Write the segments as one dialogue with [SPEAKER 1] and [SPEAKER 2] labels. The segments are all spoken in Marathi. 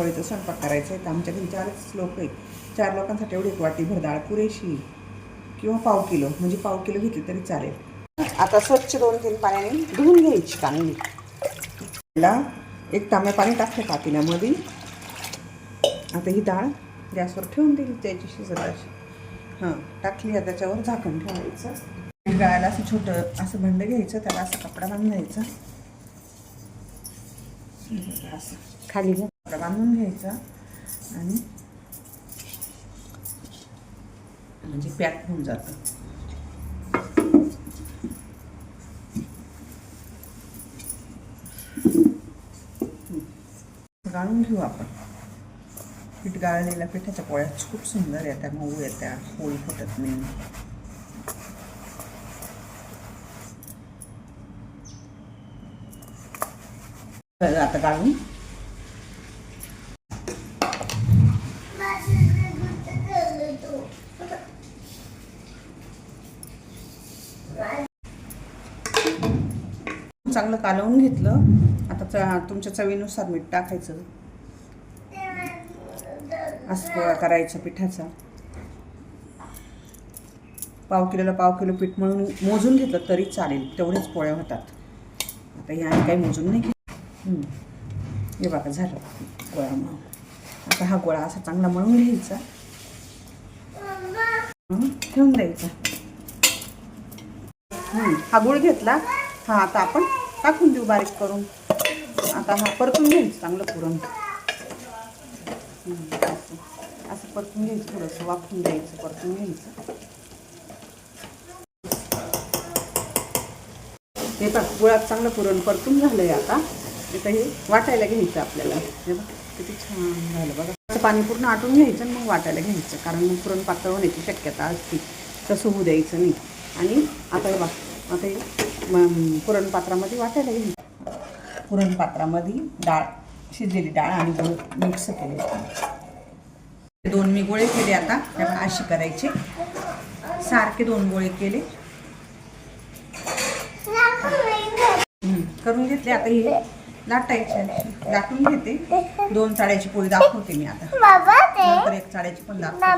[SPEAKER 1] पुरणपोळीचा स्वयंपाक करायचा आहे. तर आमच्या घरी चारच लोक आहेत. चार लोकांसाठी एवढी एक वाटी डाळ पुरेशी किंवा पाव किलो. म्हणजे पाव किलो घेतली तरी चालेल. आता स्वच्छ दोन तीन पाण्याने धुवून घ्यायची कांदी. त्याला एक तांब्या पाणी टाकलं पातेल्यामध्ये आता ही डाळ गॅसवर ठेवून दिली त्याची शिजत अशी हां टाकली आता त्याच्यावर झाकण ठेवायचं. गाळायला असं छोटं असं भांडं घ्यायचं त्याला असं कपडा बांधायचा. असं. खाली घ्या. बांधून घ्यायचा आणि म्हणजे पॅक होऊन जातं. गाळून घेऊ आपण. पीठ गाळलेल्या पिठाच्या पोळ्या खूप सुंदर येत्या मऊ येत्या पोळी फुटत नाही आता गाळून चांगलं कालवून घेतलं. आता च- तुमच्या चवीनुसार मीठ टाकायचं. असं पोळा करायचा पिठाचा. पाव किलोला पाव किलो पीठ म्हणून मोजून घेतलं तरी चालेल. तेवढेच पोळ्या होतात. आता हे काही मोजून नाही घेत. हे बघा झालं गोळा मळून. आता हा गोळा असा चांगला मळून घ्यायचा. ठेवून द्यायचा. हा गुळ घेतला. हा आता आपण टाकून देऊ बारीक करून. आता हा परतून घ्यायचं चांगलं पुरण. असं. असं परतून घ्यायचं थोडंसं वाफून द्यायचं परतून घ्यायचं. हे बघ गुळात चांगलं पुरण परतून झालंय आता. आता हे वाटायला घ्यायचं आपल्याला. हे बघ किती छान झालं बघा. असं पाणी पूर्ण आटून घ्यायचं आणि मग वाटायला घ्यायचं. कारण मग पुरण पातळ होण्याची शक्यता असते. तसं होऊ द्यायचं नाही. आणि आता हे बघ आता हे पुरणपात्रामध्ये वाटायला घ्यायचं पुरणपात्रामध्ये डाळ शिजलेली डाळ आणि गोळ मिक्स केले दोन मी गोळे केले आता हे अशी करायचे सारखे दोन गोळे केले करून घेतले आता हे लाटायचे लाटून घेते दोन चाळ्याची पोळी दाखवते मी आता नंतर एक चाळ्याची पण दाखवते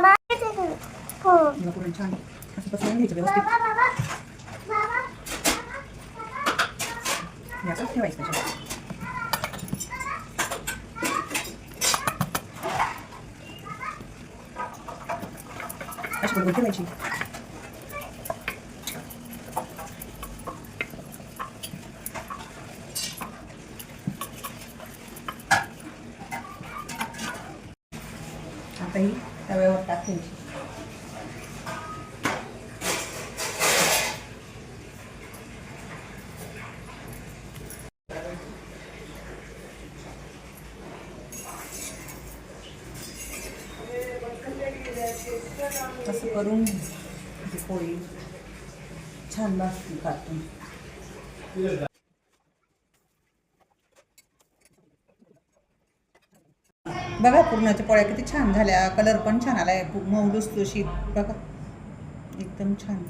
[SPEAKER 1] छान असं कसं घ्यायचं व्यवस्थित याच्यात ठेवायचं त्याच्यात. अशी बरोबर ठेवायची आता ही तव्यावर टाकायची असं करून ती पोळी छान लागते खातून बघा पुरणाच्या पोळ्या किती छान झाल्या. कलर पण छान आलाय. खूप मऊ लुसलुशीत बघा. एकदम छान.